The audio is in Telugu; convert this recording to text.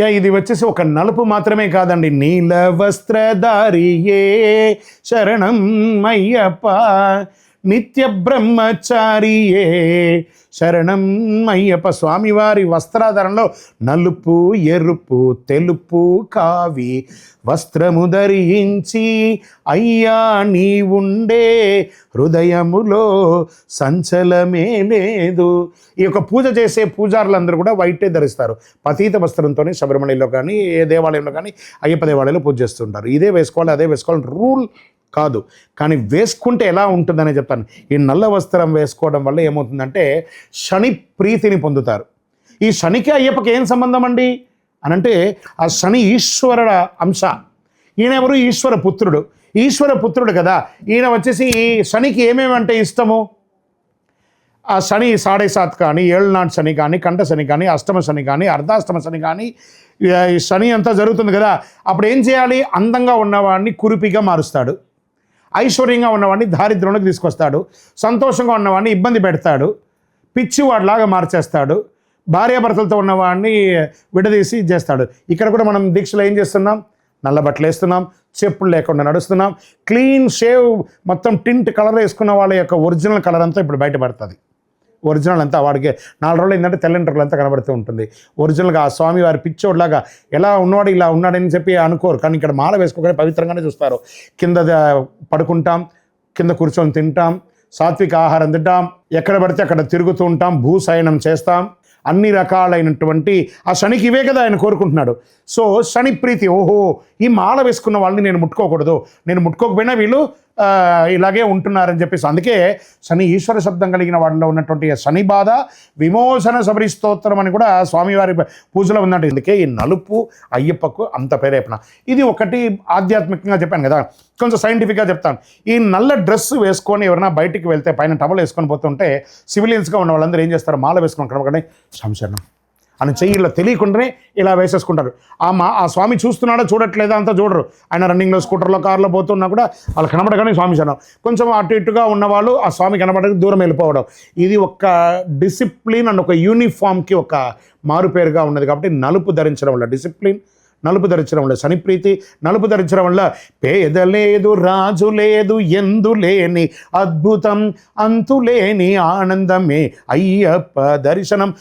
యా ఇది వచ్చేసి ఒక నలుపు మాత్రమే కాదండి. నీల వస్త్రధారియే శరణం అయ్యప్ప. నిత్య బ్రహ్మచారియే. శరణం అయ్యప్ప స్వామివారి వస్త్రాధారంలో నలుపు ఎరుపు తెలుపు కావి వస్త్రము ధరించి అయ్యా నీ ఉండే హృదయములో సంచలమే లేదు. ఈ యొక్క పూజ చేసే పూజారులందరూ కూడా వైటే ధరిస్తారు. పతీత వస్త్రంతోనే శబరిమలలో కానీ ఏ దేవాలయంలో కానీ అయ్యప్ప దేవాలయంలో పూజ చేస్తుంటారు. ఇదే వేసుకోవాలి అదే వేసుకోవాలి రూల్ కాదు. కానీ వేసుకుంటే ఎలా ఉంటుందనే చెప్తాను. ఈ నల్ల వస్త్రం వేసుకోవడం వల్ల ఏమవుతుందంటే శని ప్రీతిని పొందుతారు. ఈ శనికి అయ్యప్పకి ఏం సంబంధం అండి అని అంటే ఆ శని ఈశ్వరుడ అంశ. ఈయన ఎవరు? ఈశ్వర పుత్రుడు. ఈశ్వర పుత్రుడు కదా. ఈయన వచ్చేసి ఈ శనికి ఏమేమంటే ఇష్టము? ఆ శని సాడే సాత్ కానీ ఏళ్ళనాటి శని కానీ కంఠ శని కానీ అష్టమ శని కానీ అర్ధాష్టమ శని కానీ ఈ శని అంతా జరుగుతుంది కదా. అప్పుడు ఏం చేయాలి? అందంగా ఉన్నవాడిని కురిపిగా మారుస్తాడు. ఐశ్వర్యంగా ఉన్నవాడిని దారిద్ర్యంలోకి తీసుకొస్తాడు. సంతోషంగా ఉన్నవాడిని ఇబ్బంది పెడతాడు. పిచ్చివాడిలాగా మార్చేస్తాడు. భార్యాభర్తలతో ఉన్నవాడిని విడదీసి చేస్తాడు. ఇక్కడ కూడా మనం దీక్షలో ఏం చేస్తున్నాం? నల్ల బట్టలు వేస్తున్నాం చెప్పులు లేకుండా నడుస్తున్నాం. క్లీన్ షేవ్ మొత్తం టింట్ కలర్ వేసుకున్న వాళ్ళ యొక్క ఒరిజినల్ కలర్ అంతా ఇప్పుడు బయటపడుతుంది. ఒరిజినల్ అంతా వాడికి నాలుగు రోజులు ఏంటంటే తెల్లంటర్లు అంతా కనబడుతూ ఉంటుంది. ఒరిజినల్గా ఆ స్వామి వారి పిచ్చోడ్లాగా ఎలా ఉన్నాడు ఇలా ఉన్నాడని చెప్పి అనుకోరు. కానీ ఇక్కడ మాల వేసుకోగానే పవిత్రంగానే చూస్తారు. కింద పడుకుంటాం కింద కూర్చొని తింటాం సాత్విక ఆహారం తింటాం ఎక్కడ పడితే అక్కడ తిరుగుతూ ఉంటాం భూసయనం చేస్తాం. అన్ని రకాలైనటువంటి ఆ శనికి ఇవే కదా ఆయన కోరుకుంటున్నాడు. సో శని ప్రీతి ఓహో ఈ మాల వేసుకున్న వాళ్ళని నేను ముట్టుకోకూడదు. నేను ముట్టుకోకపోయినా వీళ్ళు ఇలాగే ఉంటున్నారని చెప్పేసి. అందుకే శని ఈశ్వర శబ్దం కలిగిన వాళ్ళలో ఉన్నటువంటి శని బాధ విమోచన శబరి స్తోత్రం అని కూడా స్వామివారి పూజలో ఉందంటే. అందుకే ఈ నలుపు అయ్యప్పకు అంత ప్రేరేపణ. ఇది ఒకటి ఆధ్యాత్మికంగా చెప్పాను కదా. కొంచెం సైంటిఫిక్గా చెప్తాను. ఈ నల్ల డ్రెస్ వేసుకొని ఎవరైనా బయటికి వెళ్తే పైన టవల్ వేసుకొని పోతుంటే సివిలియన్స్గా ఉన్న వాళ్ళందరూ ఏం చేస్తారు? మాల వేసుకొని కనబడగానే సంశరణం అని చెయ్యి ఇలా తెలియకుండానే ఇలా వేసేసుకుంటారు. ఆ మా ఆ స్వామి చూస్తున్నాడో చూడట్లేదా అంతా చూడరు. ఆయన రన్నింగ్లో స్కూటర్లో కార్లో పోతున్నా కూడా వాళ్ళు కనబడగానే స్వామి శరణం కొంచెం అటు ఇటుగా ఉన్నవాళ్ళు ఆ స్వామి కనబడక దూరం వెళ్ళిపోవడం. ఇది ఒక డిసిప్లిన్ అండ్ ఒక యూనిఫామ్కి ఒక మారుపేరుగా ఉన్నది కాబట్టి నలుపు ధరించడం వల్ల డిసిప్లిన్ నలుపు ధరించడం వల్ల శనిప్రీతి నలుపు ధరించడం వల్ల పేద లేదు రాజు లేదు ఎందు లేని అద్భుతం అంతులేని ఆనందమే. అయ్యప్ప దర్శనం